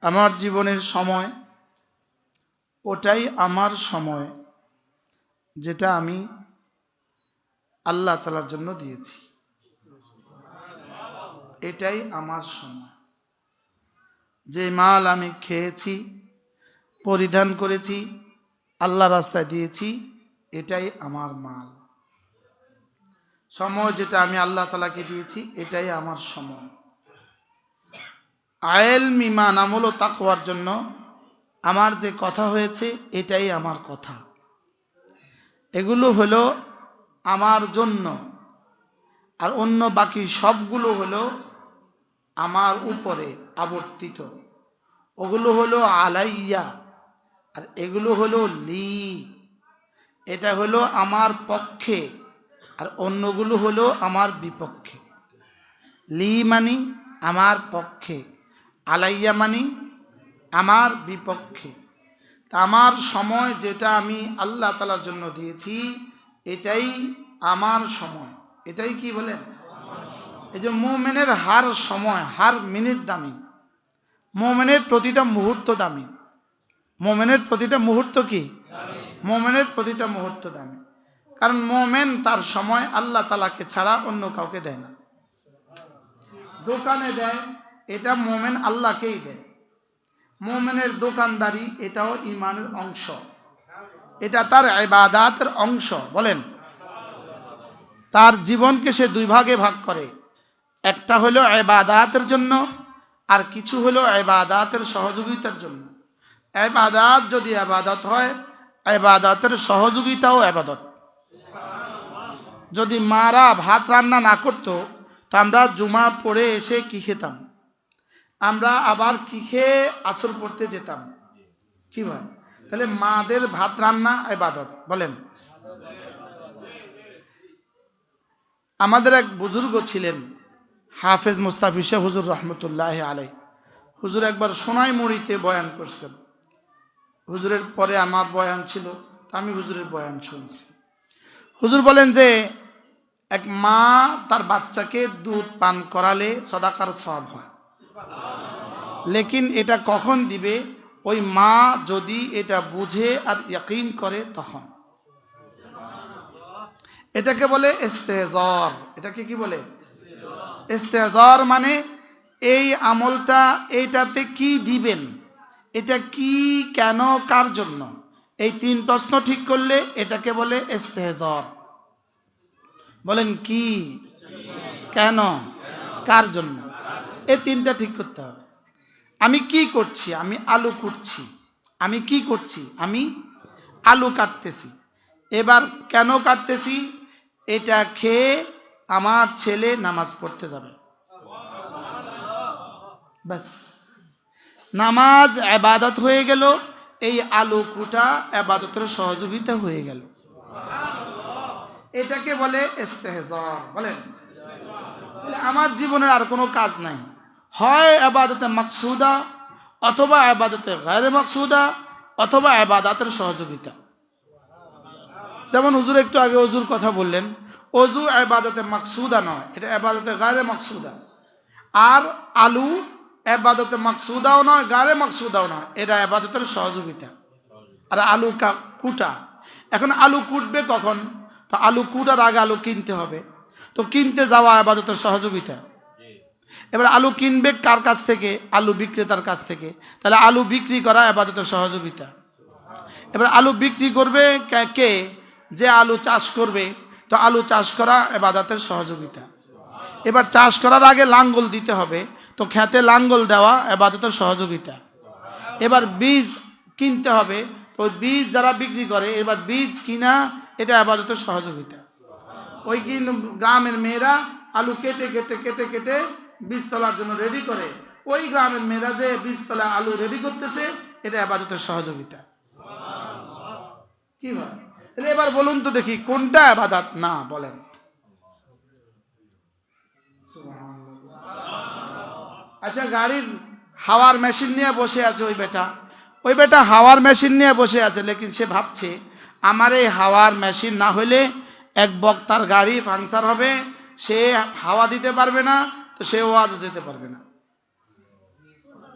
আমার জীবনের সময়, ওটাই আমার সময় যেটা আমি আল্লাহ তালার জন্য দিয়েছি। এটাই আমার সময়। যে মাল আমি খেয়েছি, পরিধান করেছি, আল্লাহ রাস্তায় দিয়েছি, এটাই আমার মাল। সময় যেটা আমি আল্লাহ তালাকে দিয়েছি, এটাই আমার সময়। আয়েল মিমান, আমল ও তাকওয়ার জন্য আমার যে কথা হয়েছে, এটাই আমার কথা। এগুলো হলো আমার জন্য। আর অন্য বাকি সবগুলো হলো আমার উপরে আবর্তিত। ওগুলো হলো আলাইয়া, আর এগুলো হলো লি। এটা হলো আমার পক্ষে, আর অন্যগুলো হলো আমার বিপক্ষে। লি মানি আমার পক্ষে। আলাইয়া মানি, আমার বিপক্ষে। তা আমার সময় যেটা আমি আল্লাহ তালার জন্য দিয়েছি, এটাই আমার সময়। এটাই কি বলেন এই যে মোমেনের হার সময়, হার মিনিট দামি। মোমেনের প্রতিটা মুহূর্ত দামি। মোমেনের প্রতিটা মুহূর্ত কি? মোমেনের প্রতিটা মুহূর্ত দামি। কারণ মোমেন তার সময় আল্লাহ তালাকে ছাড়া অন্য কাউকে দেয় না। দোকানে দেয় এটা মোমেন আল্লাহকেই দেয়। মোমেনের দোকানদারি এটাও ইমানের অংশ। এটা তার এবাদাতের অংশ, বলেন। তার জীবনকে সে দুই ভাগে ভাগ করে। একটা হলো এবাদাতের জন্য, আর কিছু হলো এবাদাতের সহযোগিতার জন্য। এবাদাত যদি আবাদত হয় এবাদাতের সহযোগিতাও আবাদত যদি মারা ভাত রান্না না করতো, তো আমরা জুমা পড়ে এসে কি খেতাম? আমরা আবার কি খেয়ে আসর পড়তে যেতাম? কি ভাই? তাহলে মাদের ভাত রান্না এবাদত বলেন। আমাদের এক বুজুর্গ ছিলেন, হাফেজ মুস্তাফিসা হুজুর রহমতুল্লাহ আলাই হুজুর একবার সোনাই মুড়িতে বয়ান করছেন। হুজুরের পরে আমার বয়ান ছিল আমি হুজুরের বয়ান শুনছি। হুজুর বলেন যে, এক মা তার বাচ্চাকে দুধ পান করালে সদাকার সব হয়। লেকিন এটা কখন দিবে? ওই মা যদি এটা বুঝে আর ইয়াকিন করে তখন। এটাকে বলে ইস্তেজর। এটাকে কি বলে? ইস্তেজর মানে এই আমলটা এইটাতে কি দিবেন? এটা কি, কেন, কার জন্য? এই তিন প্রশ্ন ঠিক করলে এটাকে বলে ইস্তেজর। বলেন কি? কেন? কার জন্য? এই তিনটা ঠিক করতে হবে। আমি কি করছি? আমি আলু কুটছি। আমি কি করছি? আমি আলু কাটতেছি। এবার কেন কাটতেছি? এটা খেয়ে আমার ছেলে নামাজ পড়তে যাবে। ব্যাস। নামাজ আবাদত হয়ে গেল। এই আলু কুটা আবাদতের সহযোগিতা হয়ে গেল। এটাকে বলে বলেন? আমার জীবনের আর কোনো কাজ নাই। হয় আবাদতে মাকসুদা অথবা আবাদতে গায়ে মাকসুদা অথবা আবাদাতের সহযোগিতা। যেমন হুজুর একটু আগে অজুর কথা বললেন, অজু আবাদতে মাকসুদা নয়, এটা আবাদতে গায়ে মাকসুদা। আর আলু আবাদতে মাকসুদাও নয় গায়ে মাকসুদাও নয়, এটা আবাদতের সহযোগিতা। আর আলু কুটা, এখন আলু কুটবে কখন? তো আলু কুটার আগে আলু কিনতে হবে। তো কিনতে যাওয়া আবাদতের সহযোগিতা। এবার আলু কিনবে কার কাছ থেকে? আলু বিক্রেতার কাছ থেকে। তাহলে আলু বিক্রি করা আবাদতের সহযোগিতা। এবার আলু বিক্রি করবে কে- যে আলু চাষ করবে। তো আলু চাষ করা এবাদাতের সহযোগিতা। এবার চাষ করার আগে লাঙ্গল দিতে হবে। তো খেতে লাঙ্গল দেওয়া এবাদতের সহযোগিতা। এবার বীজ কিনতে হবে। তো বীজ যারা বিক্রি করে, এবার বীজ কিনা এটা আবাদতের সহযোগিতা। ওই গ্রামের মেয়েরা আলু কেটে কেটে কেটে কেটে বীজ তোলার জন্য রেডি করে, ওই গ্রামের মেয়েরা যে বীজ তোলা আলু রেডি করতেছে, এটা আবাদতের সহযোগিতা। কি তাহলে এবার বলুন তো দেখি, কোনটা আবাদাত? না, বলেন। আচ্ছা গাড়ির হাওয়ার মেশিন নিয়ে বসে আছে ওই বেটা। ওই বেটা হাওয়ার মেশিন নিয়ে বসে আছে, লেকিন সে ভাবছে, আমার এই হাওয়ার মেশিন না হলে এক বক্তার গাড়ি ফাংশন হবে, সে হাওয়া দিতে পারবে না তো সে ওয়াজ যেতে পারবে না।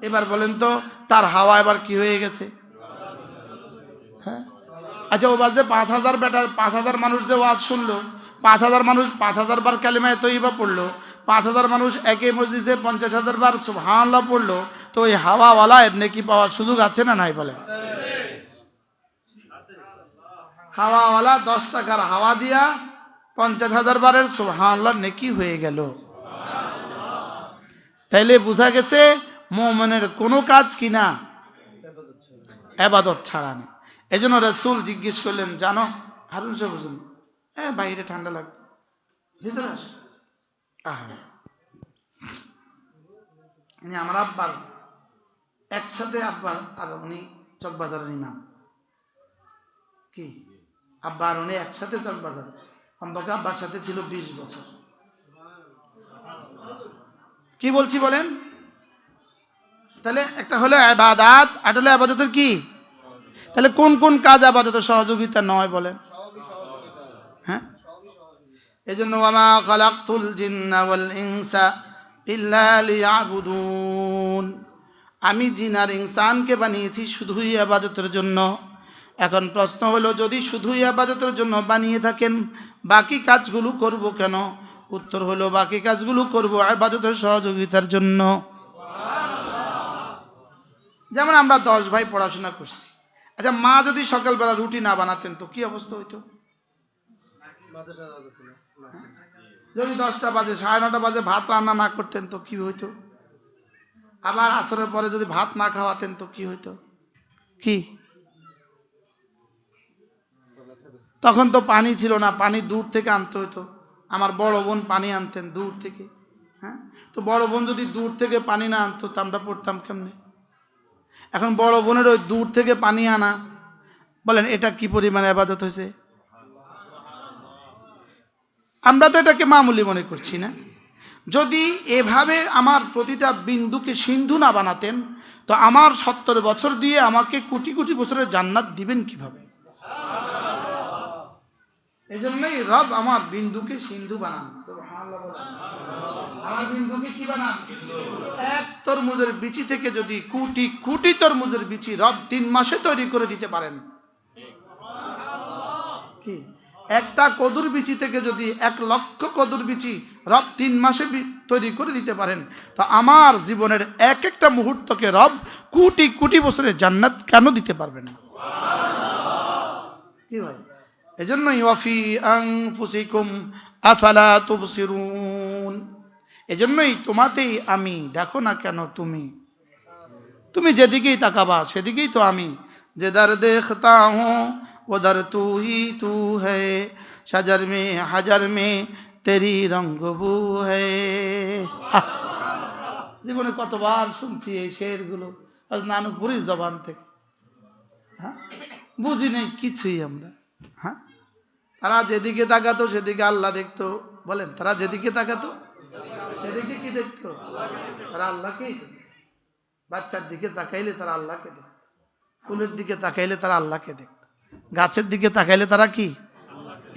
এবার বলেন তো, তার হাওয়া এবার কি হয়ে গেছে? হ্যাঁ? আচ্ছা ও বাজে পাঁচ হাজার বেটা, পাঁচ হাজার মানুষ যে ওয়াজ শুনলো, পাঁচ হাজার মানুষ পাঁচ হাজার বার কালিমায় তৈবা পড়ল, পাঁচ হাজার মানুষ একই মসজিদে পঞ্চাশ হাজার বার সুবহানাল্লাহ পড়ল, তো ওই হাওয়াওয়ালা এর নেকি পাওয়ার সুযোগ আছে না নাই বলে হাওয়াওয়ালা দশ টাকার হাওয়া দিয়া পঞ্চাশ হাজার বারের সুবহানাল্লাহ নেকি হয়ে গেল। তাইলে বোঝা গেছে মোমেনের কোনো কাজ কি না এবাদত ছাড়া নেই। এই জন্য রসুল জিজ্ঞেস করলেন, জানো, হারুন সাহেব হ্যাঁ বাইরে ঠান্ডা লাগবে ইনি আমার আব্বার একসাথে আব্বার আর উনি চকবাজারের ইমাম। কি? আব্বা আর উনি একসাথে চকবাজার। আব্বাকে আব্বার সাথে ছিল বিশ বছর। কি বলছি বলেন? তাহলে একটা হলো আবাদাত আর হলো আবাদতের কি? তাহলে কোন কোন কাজ আবাদতের সহযোগিতা নয় বলেন। হ্যাঁ? এই জন্য জিন্না আমি জিন আর ইনসানকে বানিয়েছি শুধুই আবাদতের জন্য। এখন প্রশ্ন হলো, যদি শুধুই আবাদতের জন্য বানিয়ে থাকেন, বাকি কাজগুলো করব কেন? উত্তর হলো, বাকি কাজগুলো করব আবাদতের সহযোগিতার জন্য। যেমন আমরা দশ ভাই পড়াশোনা করছি। আচ্ছা মা যদি সকালবেলা রুটি না বানাতেন তো কি অবস্থা হইতো? যদি দশটা বাজে, সাড়ে নটা বাজে ভাত রান্না না করতেন তো কি হইতো? আবার আসরের পরে যদি ভাত না খাওয়াতেন তো কি হইতো? কি? তখন তো পানি ছিল না, পানি দূর থেকে আনতে হইতো। আমার বড় বোন পানি আনতেন দূর থেকে হ্যাঁ? তো বড় বোন যদি দূর থেকে পানি না আনতো, তো আমরা পড়তাম কেমনে? এখন বড় বোনের ওই দূর থেকে পানি আনা, বলেন, এটা কি পরিমাণে আবাদত হয়েছে? আমরা তো এটাকে মামুলি মনে করছি না। যদি এভাবে আমার প্রতিটা বিন্দুকে সিন্ধু না বানাতেন, তো আমার সত্তর বছর দিয়ে আমাকে কোটি কোটি বছরের জান্নাত দিবেন কীভাবে? এই জন্যই রব আমার বিন্দুকে সিন্ধু বানান। আমার বিন্দুকে কি বানান? এক তরমুজের বিচি থেকে যদি কোটি কোটি তরমুজের বিচি রব তিন মাসে তৈরি করে দিতে পারেন। কি? একটা কদুর বিচি থেকে যদি এক লক্ষ কদুর বিচি রব তিন মাসে তৈরি করে দিতে পারেন তো আমার জীবনের এক একটা মুহূর্তকে রব কোটি কোটি বছরের জান্নাত কেন দিতে পারবেন? কি ভাই? এজন্যই ওয়াফি আং ফুসিকুম আফালা তুবসিরুন। এজন্যই তোমাতেই আমি, দেখো না কেন তুমি। তুমি যেদিকেই তাকাবা, সেদিকেই তো আমি। যে দার দেখতা হুঁ ও দার তু হি তু হে। সাজার মে, হাজার মে, তেরি রঙ্গবু হে। জীবনে কতবার শুনছি এই শেরগুলো নানুপুরীর জবান থেকে। হ্যাঁ? বুঝি নেই, কিছুই আমরা। হ্যাঁ? তারা যেদিকে তাকাতো, সেদিকে আল্লাহ দেখতো। বলেন, তারা যেদিকে তাকাতো, সেদিকে কি দেখতো? তারা আল্লাহকেই বাচ্চার দিকে তাকাইলে তারা আল্লাহকে দেখত। ফুলের দিকে তাকাইলে তারা আল্লাহকে দেখত। গাছের দিকে তাকাইলে তারা কি?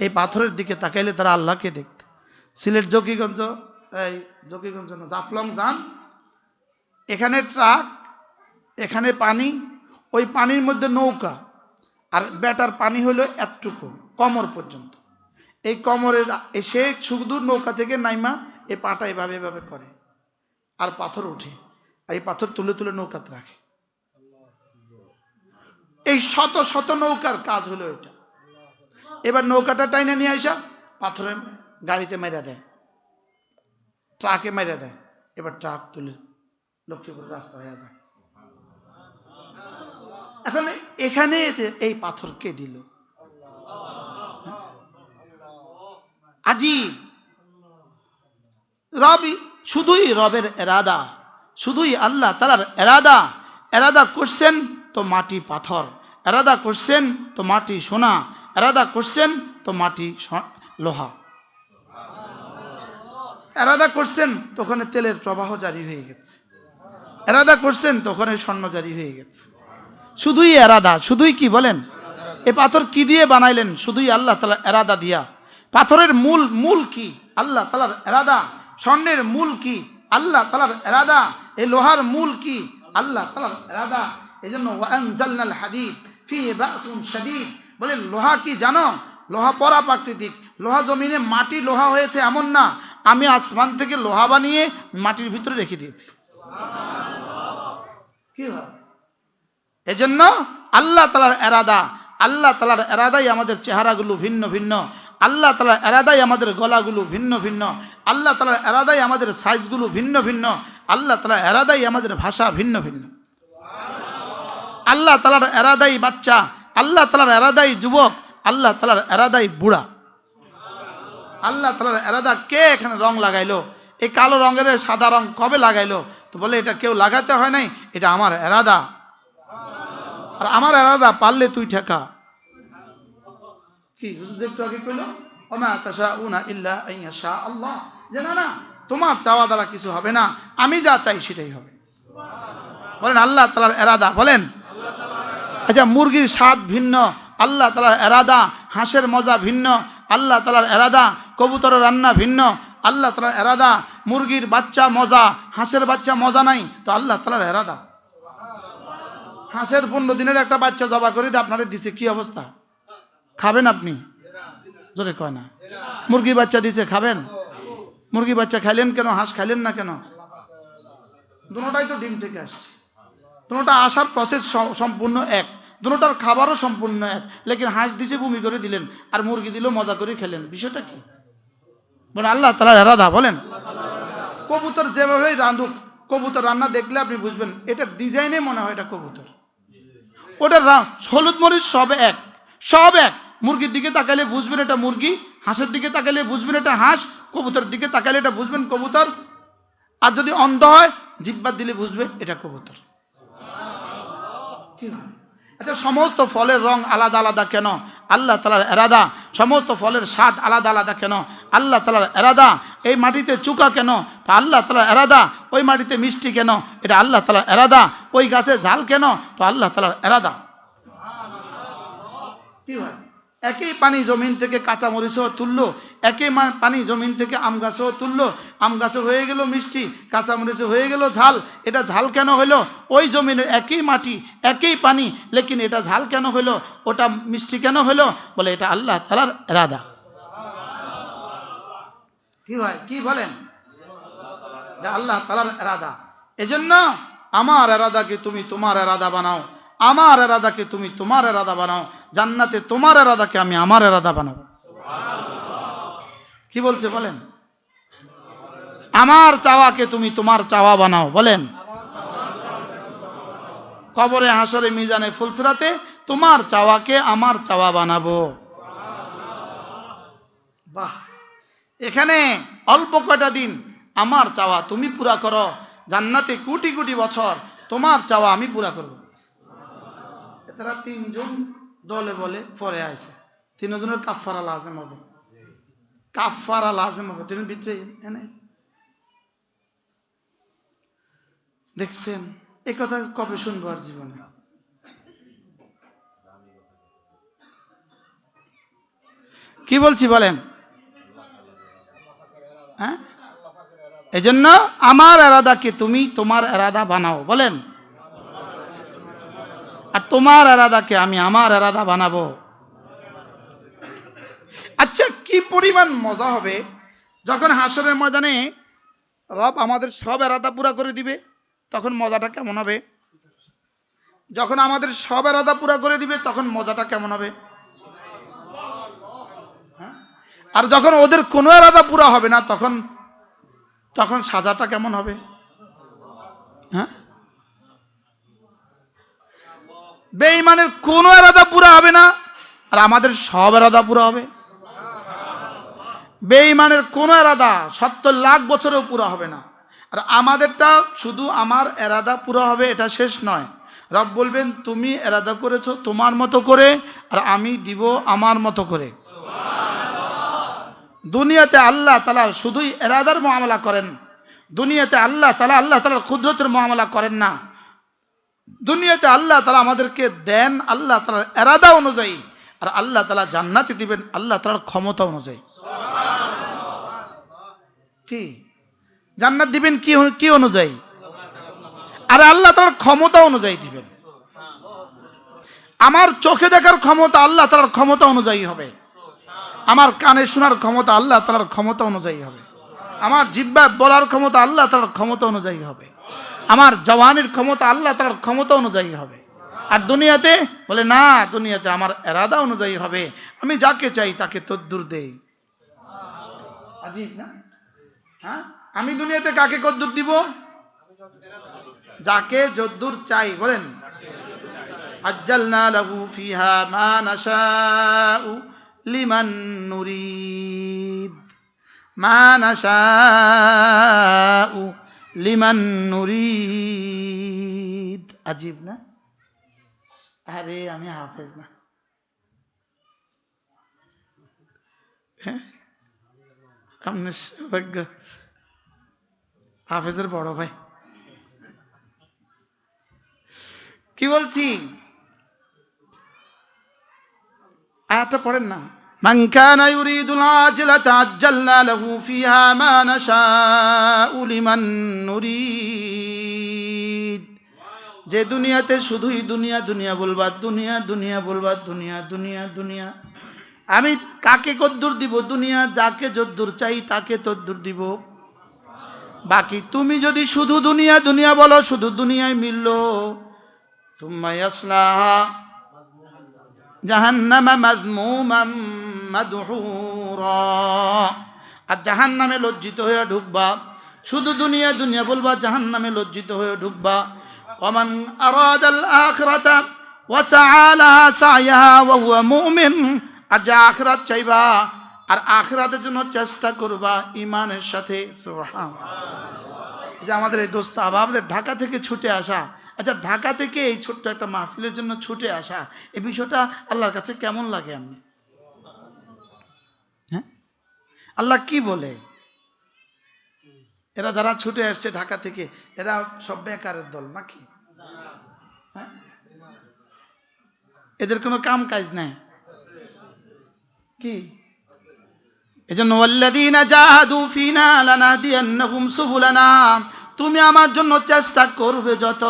এই পাথরের দিকে তাকাইলে তারা আল্লাহকে দেখত। সিলেট জকিগঞ্জ, এই জকিগঞ্জ না, জাফলং যান। এখানে ট্রাক, এখানে পানি, ওই পানির মধ্যে নৌকা। আর বেটার পানি হলো এতটুকু কমর পর্যন্ত। এই কমরের এসে শুধু নৌকা থেকে নাইমা এ পাটা এভাবে এভাবে করে আর পাথর ওঠে আর এই পাথর তুলে তুলে নৌকাতে রাখে। এই শত শত নৌকার কাজ হলো এটা। এবার নৌকাটা টাইনে নিয়ে আসা পাথরে গাড়িতে মেরে দেয়, ট্রাকে মেরে দেয়, এবার ট্রাক তুলে লক্ষ্মীপুর রাস্তা হয়ে যায়। এখন এখানে এই পাথর কে দিল? আজিব রবি শুধুই রবের এরাদা, শুধুই আল্লাহ তালার এরাদা। এরাদা করছেন তো মাটি পাথর, এরাদা করছেন তো মাটি সোনা, এরাদা করছেন তো মাটি লোহা। এরাদা করছেন তো তেলের প্রবাহ জারি হয়ে গেছে। এরাদা করছেন তো ওখানে স্বর্ণ জারি হয়ে গেছে। শুধুই এরাদা, শুধুই কি বলেন? এ পাথর কি দিয়ে বানাইলেন? শুধুই আল্লাহ তালা এরাদা দিয়া। পাথরের মূল মূল কি? আল্লাহ তালার এরাদা। স্বর্ণের মূল কি? আল্লাহ তালার এরাদা। এ লোহার মূল কি? আল্লাহ তালার এরাদা। এই জন্য বলে লোহা কি জানো? লোহা পরা প্রাকৃতিক। লোহা জমিনে মাটি লোহা হয়েছে এমন না। আমি আসমান থেকে লোহা বানিয়ে মাটির ভিতরে রেখে দিয়েছি। কি হয় এজন্য আল্লাহ তালার এরাদা, আল্লাহ তালার এরাদাই আমাদের চেহারাগুলো ভিন্ন ভিন্ন, আল্লাহ তালার এরাদাই আমাদের গলাগুলো ভিন্ন ভিন্ন, আল্লাহ তালার এরাদাই আমাদের সাইজগুলো ভিন্ন ভিন্ন, আল্লাহ তালার এরাদাই আমাদের ভাষা ভিন্ন ভিন্ন। আল্লাহ তালার এরাদাই বাচ্চা, আল্লাহ তালার এরাদাই যুবক, আল্লাহ তালার এরাদাই বুড়া। আল্লাহ তালার এরাদা কে এখানে রং লাগাইলো? এই কালো রঙের সাদা রং কবে লাগাইলো? তো বলে এটা কেউ লাগাতে হয় নাই, এটা আমার এরাদা। আর আমার এরাদা পারলে তুই ঠেকা। কি তোমার চাওয়া দ্বারা কিছু হবে না, আমি যা চাই সেটাই হবে। বলেন, আল্লাহ তালার এরাদা, বলেন। আচ্ছা মুরগির স্বাদ ভিন্ন, আল্লাহ তালার এরাদা, হাঁসের মজা ভিন্ন, আল্লাহ তালার এরাদা, কবুতরের রান্না ভিন্ন, আল্লাহ তালার এরাদা, মুরগির বাচ্চা মজা, হাঁসের বাচ্চা মজা নাই, তো আল্লাহ তালার এরাদা। হাঁসের পনেরো দিনের একটা বাচ্চা জবা করে দিয়ে আপনারে দিছে, কি অবস্থা? খাবেন আপনি? জোরে কয় না। মুরগি বাচ্চা দিছে, খাবেন? মুরগি বাচ্চা খাইলেন কেন? হাঁস খাইলেন না কেন? দুটোটাই তো ডিম থেকে আসছে। দুটোটা আসার প্রসেস সম্পূর্ণ এক। দুটোটার খাবারও সম্পূর্ণ এক। লেকিন হাঁস দিছে, বমি করে দিলেন, আর মুরগি দিল, মজা করে খেলেন। বিষয়টা কি? বলেন, আল্লাহ তালা রাধা বলেন। কবুতর যেভাবেই রাঁধুক, কবুতর রান্না দেখলে আপনি বুঝবেন, এটা ডিজাইনে মনে হয় এটা কবুতর। ওটা হলুদ মরিচ সব এক সব এক। মুরগির দিকে তাকালে বুঝবেন এটা মুরগি, হাঁসের দিকে তাকালে বুঝবেন এটা হাঁস, কবুতরের দিকে তাকালে এটা বুঝবেন কবুতর। আর যদি অন্ধ হয় জিব্বার দিলে বুঝবে এটা কবুতর। কি? আচ্ছা সমস্ত ফলের রং আলাদা আলাদা কেন? আল্লাহ তালার এরাদা। সমস্ত ফলের স্বাদ আলাদা আলাদা কেন? আল্লাহ তালার এরাদা। এই মাটিতে চুকা কেন? তা আল্লাহ তালার এরাদা। ওই মাটিতে মিষ্টি কেন? এটা আল্লাহ তালার এরাদা। ওই গাছে ঝাল কেন? তো আল্লাহ তালার এরাদা। কি হয়? একই পানি জমিন থেকে কাঁচা মরিচও তুললো, একই পানি জমিন থেকে আম গাছও তুললো। আম গাছে হয়ে গেল মিষ্টি কাঁচা মরিচে হয়ে গেল ঝাল। এটা ঝাল কেন হলো? ওই জমিনের একই মাটি, একই পানি, লেকিন এটা ঝাল কেন হলো? ওটা মিষ্টি কেন হলো? বলে এটা আল্লাহ তালার রাধা কি ভাই, কি বলেন? আল্লাহ তালার এরাদা। এজন্য আমার এরাদাকে তুমি তোমার এরাদা বানাও। আমার এরাদাকে তুমি তোমার রাধা বানাও। জান্নাতে তোমার এরাদাকে আমি আমার এরাদা বানাবো। কি বলছে বলেন? আমার চাওয়াকে তুমি তোমার চাওয়া বানাও, বলেন। কবরে হাসরে মিজানে, ফুলসরাতে তোমার চাওয়াকে আমার চাওয়া বানাবো। বাহ। এখানে অল্প কয়টা দিন আমার চাওয়া তুমি পুরা করো। জান্নাতে কোটি কোটি বছর তোমার চাওয়া আমি পুরা করব। তারা তিনজন দলে বলে পরে আছে তিনজনের কাফারা লাজেম হবে। কাফারা লাজেম হবে। তিন এনে দেখছেন, এ কথা কবে শুনব আর জীবনে? কি বলছি বলেন? হ্যাঁ? এজন্য আমার এরাদাকে তুমি তোমার এরাদা বানাও। বলেন। আর তোমার এরাদাকে আমি আমার এরাদা বানাবো। আচ্ছা কি পরিমাণ মজা হবে যখন হাসরের ময়দানে রব আমাদের সব এরাদা পুরা করে দিবে? তখন মজাটা কেমন হবে? যখন আমাদের সব এরাদা পুরা করে দিবে, তখন মজাটা কেমন হবে? হ্যাঁ? আর যখন ওদের কোনো এরাদা পুরা হবে না, তখন তখন সাজাটা কেমন হবে? হ্যাঁ? বেঈমানের কোনো এরাদা পুরা হবে না, আর আমাদের সব এরাদা পুরা হবে। বেঈমানের কোনো এরাদা সত্তর লাখ বছরেও পুরা হবে না। আর আমাদেরটা শুধু আমার এরাদা পুরা হবে, এটা শেষ নয়। রব বলবেন, তুমি এরাদা করেছ তোমার মতো করে, আর আমি দিব আমার মতো করে। দুনিয়াতে আল্লাহ তালা শুধুই এরাদার মামলা করেন। দুনিয়াতে আল্লাহ তালা আল্লাহ তালার ক্ষুদ্রতের মামলা করেন না। দুনিয়াতে আল্লাহ তালা আমাদেরকে দেন, আল্লাহ তালার এরাদা অনুযায়ী, আর আল্লাহ তালা জান্নাতি দিবেন, আল্লাহ তালার ক্ষমতা অনুযায়ী। কি? জান্নাত দিবেন কি কি অনুযায়ী? আর আল্লাহ তার ক্ষমতা অনুযায়ী দিবেন। আমার চোখে দেখার ক্ষমতা আল্লাহ তার ক্ষমতা অনুযায়ী হবে। আমার কানে শোনার ক্ষমতা আল্লাহ তার ক্ষমতা অনুযায়ী হবে। আমার জিব্বা বলার ক্ষমতা আল্লাহ তার ক্ষমতা অনুযায়ী হবে। আমার জওয়ানের ক্ষমতা আল্লাহ তার ক্ষমতা অনুযায়ী হবে। আর দুনিয়াতে বলে, না, দুনিয়াতে আমার এরাদা অনুযায়ী হবে। আমি যাকে চাই তাকে তদ্দুর দেই। না? হ্যাঁ? আমি দুনিয়াতে কাকে কদ্দুর দিব? যাকে যদ্দুর চাই, বলেন। আজ্জালনা লাহু ফিহা লিমান নুরিদ। আজীব না? আরে, আমি হাফেজ না। হ্যাঁ? আপনি সৌভাগ্য। হাফেজের বড় ভাই। কি বলছি? আয়াতটা পড়েন না। من كان يريد العاجلة عجلنا له فيها ما نشاء لمن نريد যে দুনিয়াতে শুধুই দুনিয়া দুনিয়া বলবা দুনিয়া দুনিয়া বলবা দুনিয়া দুনিয়া দুনিয়া আমি কাকে কদ্দুর দিব দুনিয়া যাকে যদ্দুর চাই তাকে তদ্দুর দিব বাকি তুমি যদি শুধু দুনিয়া দুনিয়া বলো শুধু দুনিয়ায় মিলল ثم يصلاها جهنم مذموما আর জাহান নামে লজ্জিত হয়ে ঢুকবা। শুধু দুনিয়া দুনিয়া বলবা জাহান নামে লজ্জিত হয়ে ঢুকবা। ওমান আরাদাল আখরাতা ওয়াসাআলা সায়াহা ওয়া হুয়া মুমিন। আর যা আখরাত চাইবা, আর আখরাতের জন্য চেষ্টা করবা ইমানের সাথে। যে আমাদের এই দোস্ত আমাদের ঢাকা থেকে ছুটে আসা। আচ্ছা ঢাকা থেকে এই ছোট্ট একটা মাহফিলের জন্য ছুটে আসা এই বিষয়টা আল্লাহর কাছে কেমন লাগে আপনি? আল্লাহ কি বলে? এরা যারা ছুটে আসছে ঢাকা থেকে, এরা সব বেকারের দল নাকি? হ্যাঁ? এদের কোনো কাম কাজ নাই। কি? তুমি আমার জন্য চেষ্টা করবে যত,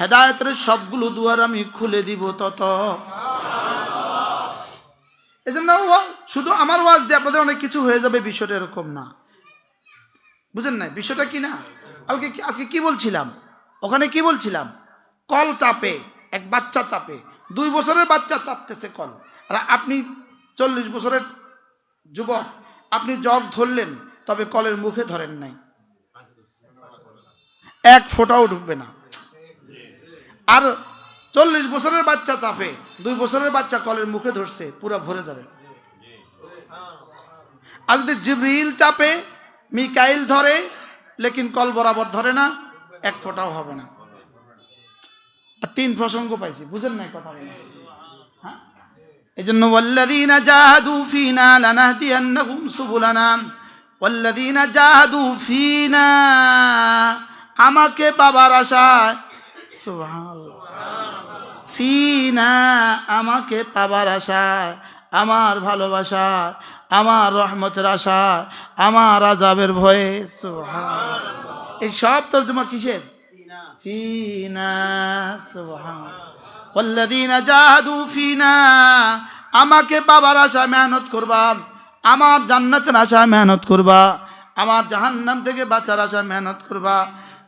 হেদায়েতের সবগুলো দুয়ার আমি খুলে দিব তত। এজন্য শুধু আমার ওয়াজ দিয়ে আপনাদের অনেক কিছু হয়ে যাবে, বিষয়টা এরকম না। বুঝেন না বিষয়টা কি না? কালকে আজকে কি বলছিলাম? ওখানে কি বলছিলাম? কল চাপে, এক বাচ্চা চাপে, দুই বছরের বাচ্চা চাপতেছে কল। আর আপনি চল্লিশ বছরের যুবক, আপনি জগ ধরলেন, তবে কলের মুখে ধরেন নাই। এক ফোঁটাও ঢুকবে না। আর চল্লিশ বছরের বাচ্চা চাপে, দুই বছরের বাচ্চা কলের মুখে ধরছে, পুরো ভরে যাবে। আর যদি জিব্রিল চাপে, মিকাইল ধরে, লেকিন কল বরাবর ধরে না, এক ফোঁটাও হবে না। আর তিন প্রসঙ্গ পাইছি, বুঝেন নাই কথা হ্যাঁ? এই জন্য ওয়াল্লাযীনা জাহাদু ফীনা লানাহদিয়ান্নাহুম সুবুলানা। ওয়াল্লাযীনা জাহাদু ফীনা, আমাকে বাবার আশায়, সুবহানাল্লাহ। ফি না আমাকে পাবার আশায় আমার ভালোবাসা আমার রহমতের আশা আমার আজাবের ভয়ে। এই সব তোর তোমার কিসের আমাকে বাবার আশা মেহনত করবা। আমার জান্নাতের আশা মেহনত করবা। আমার জাহান্নাম থেকে বাঁচার আশা মেহনত করবা।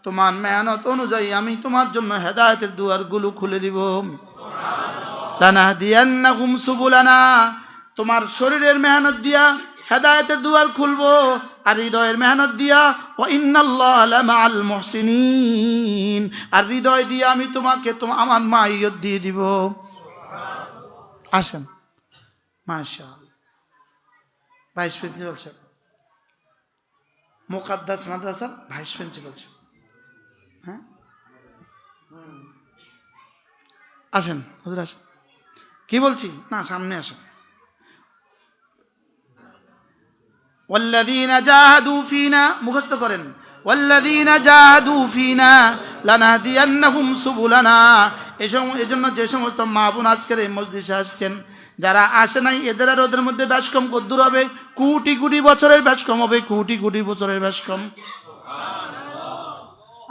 তোমার মেহনত অনুযায়ী আমি তোমার জন্য হেদায়েতের দুয়ারগুলো খুলে দিব। তোমার শরীরের মেহনত দিয়া হেদায়তের দুয়ার খুলবো আর হৃদয়ের মেহনত দিয়া ও মুহসিনিন। আর হৃদয় দিয়ে আমি তোমাকে তোমার আমার মাইয়ত দিয়ে দিব। আসেন। মাশা ভাইস প্রিন্সিপাল সাহেব। মুকাদ্দাস মাদ্রাসার ভাইস প্রিন্সিপাল সাহেব হ্যাঁ হুম। আসেন হুজুর আসেন কি বলছি না সামনে আসেন والذين جاهدوا فينا মুখস্থ করেন والذين جاهدوا فينا لنهدينهم سبلنا এই সম- এজন্য যে সমস্ত মা বোন আজকের এই মসজিদে আসছেন যারা আসে নাই এদের আর ওদের মধ্যে ব্যাস কম কদ্দূর হবে কোটি কোটি বছরের ব্যাস কম হবে কোটি কোটি বছরের ব্যাস কম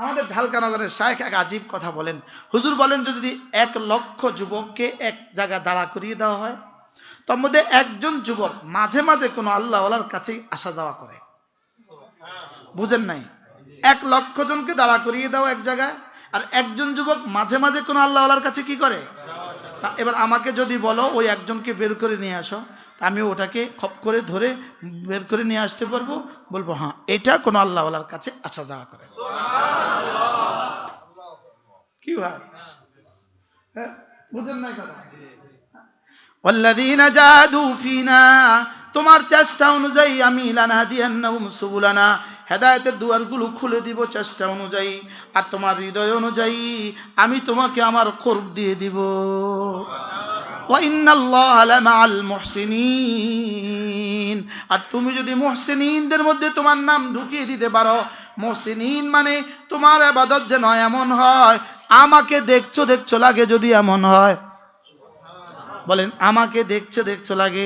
আমাদের ঢালকানগরের শায়েখ এক আজীব কথা বলেন। হুজুর বলেন, যদি এক লক্ষ যুবককে এক জায়গায় দাঁড়া করিয়ে দেওয়া হয়, তার মধ্যে একজন যুবক মাঝে মাঝে কোনো আল্লাহওয়ালার কাছেই আসা যাওয়া করে। বুঝেন নাই? এক লক্ষ জনকে দাঁড়া করিয়ে দাও এক জায়গায়, আর একজন যুবক মাঝে মাঝে কোনো আল্লাহওয়ালার কাছে কি করে? এবার আমাকে যদি বলো, ওই একজনকে বের করে নিয়ে আসো। আমি ওটাকে খপ করে ধরে বের করে নিয়ে আসতে পারবো বলবো হ্যাঁ এটা কোনো আল্লাহওয়ালার কাছে আসা যাওয়া করে কি ভাই হ্যাঁ, বুঝেন নাই কথা والذين جاهدوا فينا তোমার চেষ্টা অনুযায়ী আমি লানাহাদিয়ান্নাহুম সুবুলানা হেদায়েতের দুয়ারগুলো খুলে দিব চেষ্টা অনুযায়ী আর তোমার হৃদয় অনুযায়ী আমি তোমাকে আমার করব দিয়ে দিব ওয়াইন্নাল্লাহা লামাআল আর তুমি যদি মুহসিনিনদের মধ্যে তোমার নাম ঢুকিয়ে দিতে পারো, মুহসিনিন মানে তোমার আবাদত যেন এমন হয়, আমাকে দেখছ দেখছ লাগে যদি এমন হয়। বলেন, আমাকে দেখছ দেখছ লাগে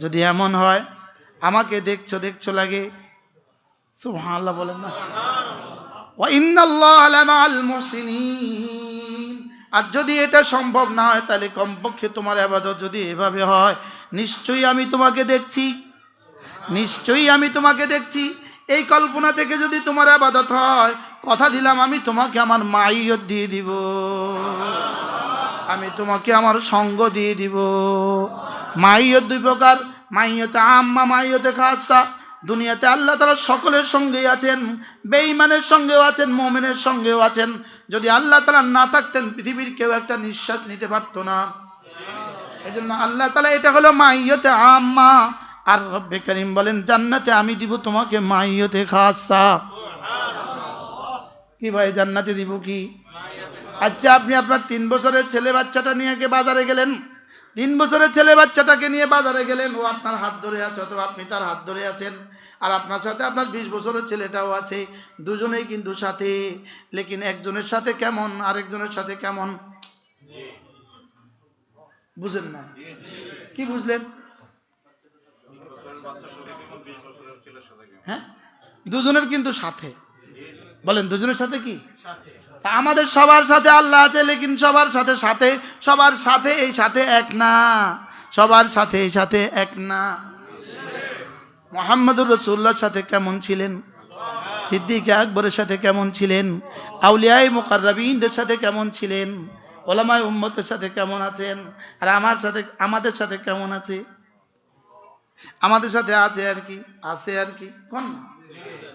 যদি এমন হয়, আমাকে দেখছ দেখছ লাগে। সুবহানাল্লাহ বলেন না। ওয়া ইন্নাল্লাহা লামাআল মুহসিনিন। আর যদি এটা সম্ভব না হয়, তাহলে কমপক্ষে তোমার আবাদত যদি এভাবে হয়, নিশ্চয়ই আমি তোমাকে দেখছি। নিশ্চয়ই আমি তোমাকে দেখছি। এই কল্পনা থেকে যদি তোমার আবাদত হয়, কথা দিলাম, আমি তোমাকে আমার মাইয়ত দিয়ে দিব। আমি তোমাকে আমার সঙ্গ দিয়ে দিব। মাইয়ত দুই প্রকার, মাইয়তে আম্মা, মাইয়তে খাসা। দুনিয়াতে আল্লাহ তালা সকলের সঙ্গেই আছেন, বেঈমানের সঙ্গেও আছেন, মোমেনের সঙ্গেও আছেন। যদি আল্লাহ তালা না থাকতেন, পৃথিবীর কেউ একটা নিঃশ্বাস নিতে পারতো না। এই জন্য আল্লাহ তালা এটা হলো মাইয়তে আম্মা। আর রব্বে করিম বলেন, জান্নাতে আমি দিব তোমাকে মাইয়তে খাসা। কি ভাই, জান্নাতে দিব কি? আচ্ছা আপনি আপনার তিন বছরের ছেলে বাচ্চাটা নিয়ে বাজারে গেলেন? তিন বছরের ছেলে বাচ্চাটাকে নিয়ে বাজারে গেলেন? ও আপনার হাত ধরে আছে, অথবা আপনি তার হাত ধরে আছেন। আর আপনার সাথে আপনার বিশ বছরের ছেলেটাও আছে, দুজনেই কিন্তু সাথে। লেকিন একজনের সাথে কেমন, আরেকজনের সাথে কেমন? বুঝেন না। কি বুঝলেন? হ্যাঁ? দুজনের কিন্তু সাথে। বলেন, দুজনের সাথে কি? আমাদের সবার সাথে আল্লাহ আছে, লেকিন সবার সাথে সাথে, সবার সাথে এই সাথে এক না। সবার সাথে এই সাথে এক না। মোহাম্মদুর রসুল্লার সাথে কেমন ছিলেন? সিদ্দিক আকবরের সাথে কেমন ছিলেন? আউলিয়াই মোকাররবিনদের সাথে কেমন ছিলেন? ওলামায় উম্মতের সাথে কেমন আছেন? আর আমার সাথে, আমাদের সাথে কেমন আছে? আমাদের সাথে আছে আর কি? আছে আর কি? কোন?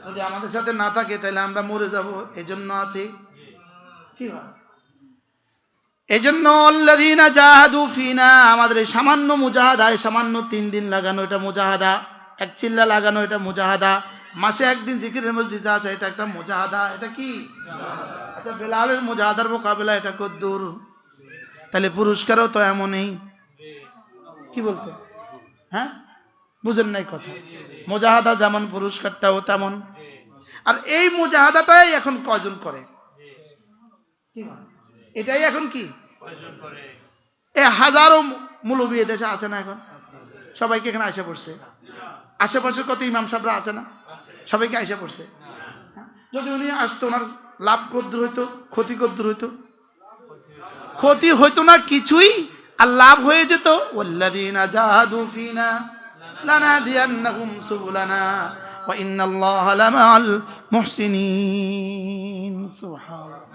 যদি আমাদের সাথে না থাকে, তাহলে আমরা মরে যাব। এই জন্য আছি? কি এই জন্য অল্লাদিনা ফিনা, আমাদের এই সামান্য মুজাহাদা সামান্য তিন দিন লাগানো এটা মুজাহাদা। এক চিল্লা লাগানো, এটা মুজাহাদা। মাসে একদিন জিকিরের মসজিদে আসা এটা একটা মুজাহাদা। এটা কি? আচ্ছা বেলালের মুজাহাদার মোকাবেলা, এটা কদ্দুর। তাহলে পুরস্কারও তো এমনই। কি বলতো? হ্যাঁ? বুঝেন নাই কথা। মুজাহাদা যেমন পুরস্কারটাও তেমন। আর এই মুজাহাদাটাই এখন কজন করে? এটাই এখন কি? এ হাজারো মুলবি এদেশে আছে না এখন? সবাইকে এখানে আসে পড়ছে। আশেপাশে কত ইমাম সাহেবরা আছে না? সবাইকে আসে পড়ছে? যদি উনি আসতো, ওনার লাভ কদ্দুর হইতো, ক্ষতি কদ্দুর হইতো? ক্ষতি হইতো না কিছুই, আর লাভ হয়ে যেত সুবহানাল্লাহ।